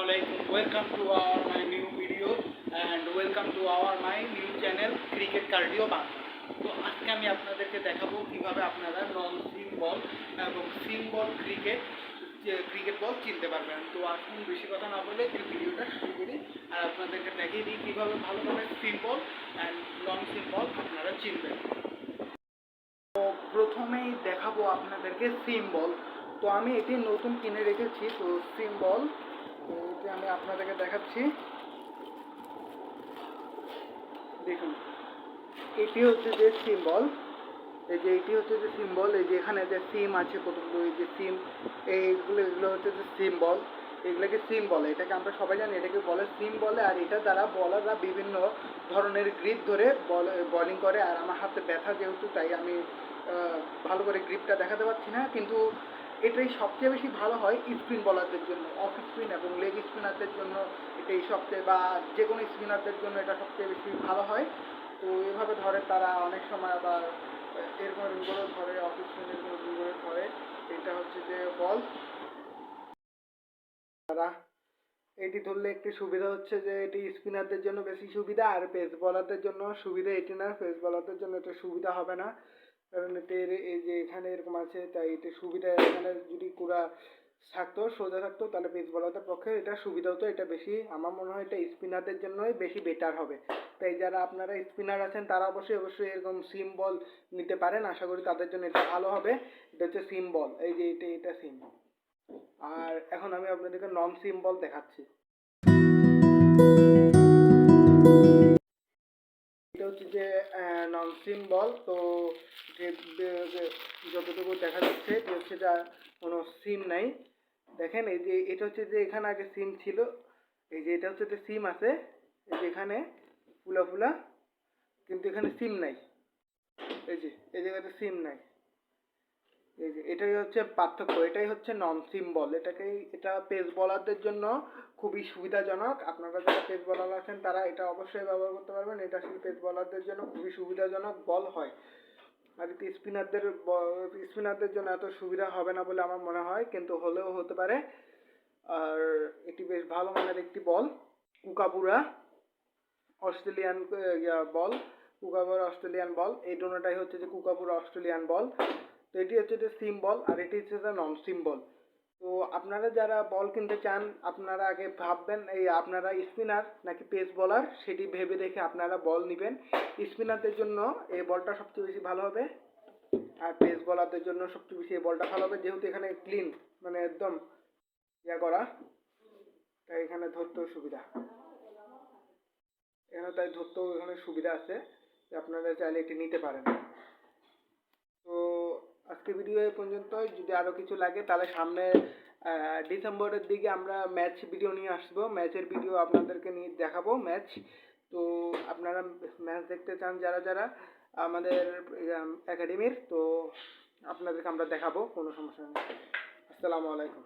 Welcome to our my new video and welcome to our my new channel cricket cardio Bangla তো আজকে আমি আপনাদেরকে দেখাবো কীভাবে আপনারা নন সিম বল এবং সিম বল ক্রিকেট ক্রিকেট বল চিনতে পারবেন। তো আসুন বেশি কথা না বলে ভিডিওটা শুরু করি আর আপনাদেরকে দেখিয়ে দিই কীভাবে ভালোভাবে সিম বল অ্যান্ড নন সিম বল আপনারা চিনবেন। তো প্রথমেই দেখাবো আপনাদেরকে সিম বল তো আমি এটি নতুন কিনে রেখেছি, তো সিম বল তো এটি আমি আপনাদেরকে দেখাচ্ছি। দেখুন, এটি হচ্ছে যে সিম্বল এই যে এটি হচ্ছে যে সিম্বল এই যে এখানে যে সিম আছে কতগুলো, এই যে সিম এইগুলো, এগুলো হচ্ছে যে সিম্বল এগুলোকে সিম বলে। এটাকে আমরা সবাই জানি, এটাকে বলে সিম বলে, আর এটা দ্বারা বলাররা বিভিন্ন ধরনের গ্রিপ ধরে বল বলিং করে। আর আমার হাতে ব্যথা যেহেতু, তাই আমি ভালো করে গ্রিপটা দেখাতে পারছি না। কিন্তু এটাই সবচেয়ে বেশি ভালো হয় স্পিন বলারদের জন্য, অফ স্পিন এবং লেগ স্পিনারদের জন্য এটাই সবচেয়ে বা যে কোনো স্পিনারদের জন্য এটা সবচেয়ে বেশি ভালো হয়। তো এভাবে ধরে তারা অনেক সময় আবার এরকম এরকম ধরে, অফ স্পিন এরকম এরকম করে ধরে। এটা হচ্ছে যে বল। তারা এটি ধরলে একটি সুবিধা হচ্ছে যে এটি স্পিনারদের জন্য বেশি সুবিধা আর পেস বলারদের জন্য সুবিধা, এটি না পেস বলারদের জন্য এটা সুবিধা হবে না। কারণ এটির এই যে এখানে এরকম আছে, তাই এটি সুবিধা এখানে যদি কুড়া থাকতো, সোজা থাকতো, তাহলে পেস বলারদের পক্ষে এটা সুবিধা হতো, এটা বেশি আমার মনে হয় এটা স্পিনারদের জন্যই বেশি বেটার হবে। তাই যারা আপনারা স্পিনার আছেন, তারা অবশ্যই অবশ্যই এরকম সিম বল নিতে পারেন, আশা করি তাদের জন্য এটা ভালো হবে। এটা হচ্ছে সিম বল এই যে এটা এটা সিম আর এখন আমি আপনাদেরকে নন সিম বল দেখাচ্ছি। হচ্ছে যে নন সিম বল তো যতটুকু দেখা যাচ্ছে যে হচ্ছে যা কোনো সিম নাই। দেখেন, এই যে, এটা হচ্ছে যে এখানে আগে সিম ছিল, এই যে এটা হচ্ছে যে সিম আছে, এই যে এখানে ফুলা ফুলা, কিন্তু এখানে সিম নাই। এই যে, এই জায়গাতে সিম নাই। এটাই হচ্ছে পার্থক্য, এটাই হচ্ছে নন সিম বল এটাকে এটা পেস বলারদের জন্য খুবই সুবিধাজনক। আপনারা যারা পেস বলার আছেন, তারা এটা অবশ্যই ব্যবহার করতে পারবেন। এটা পেস বলারদের জন্য খুবই সুবিধাজনক বল হয়। আর স্পিনারদের স্পিনারদের জন্য এত সুবিধা হবে না বলে আমার মনে হয়, কিন্তু হলেও হতে পারে। আর এটি বেশ ভালো মানের একটি বল কুকাপুরা অস্ট্রেলিয়ান বল কুকাপুরা অস্ট্রেলিয়ান বল। এই দুটোটাই হচ্ছে যে কুকাপুরা অস্ট্রেলিয়ান বল। তো এটি হচ্ছে যে সিম বল আর এটি হচ্ছে যে নন সিম বল তো আপনারা যারা বল কিনতে চান, আপনারা আগে ভাববেন, এই আপনারা স্পিনার নাকি পেস বলার সেটি ভেবে দেখে আপনারা বল নেবেন। স্পিনারদের জন্য এই বলটা সবচেয়ে বেশি ভালো হবে, আর পেস বলারদের জন্য সবচেয়ে বেশি এই বলটা ভালো হবে, যেহেতু এখানে ক্লিন মানে একদম ইয়া করা। তাই এখানে ধরতেও সুবিধা। এখানে তাই ধরতেও এখানে সুবিধা আছে আপনারা চাইলে এটি নিতে পারেন। আজকে ভিডিও এ পর্যন্তই। যদি আরও কিছু লাগে, তাহলে সামনে ডিসেম্বরের দিকে আমরা ম্যাচ ভিডিও নিয়ে আসব। ম্যাচের ভিডিও আপনাদেরকে নিয়ে দেখাবো ম্যাচ তো আপনারা ম্যাচ দেখতে চান যারা যারা, আমাদের একাডেমির তো আপনাদেরকে আমরা দেখাবো, কোনো সমস্যা নেই। আসসালামু আলাইকুম।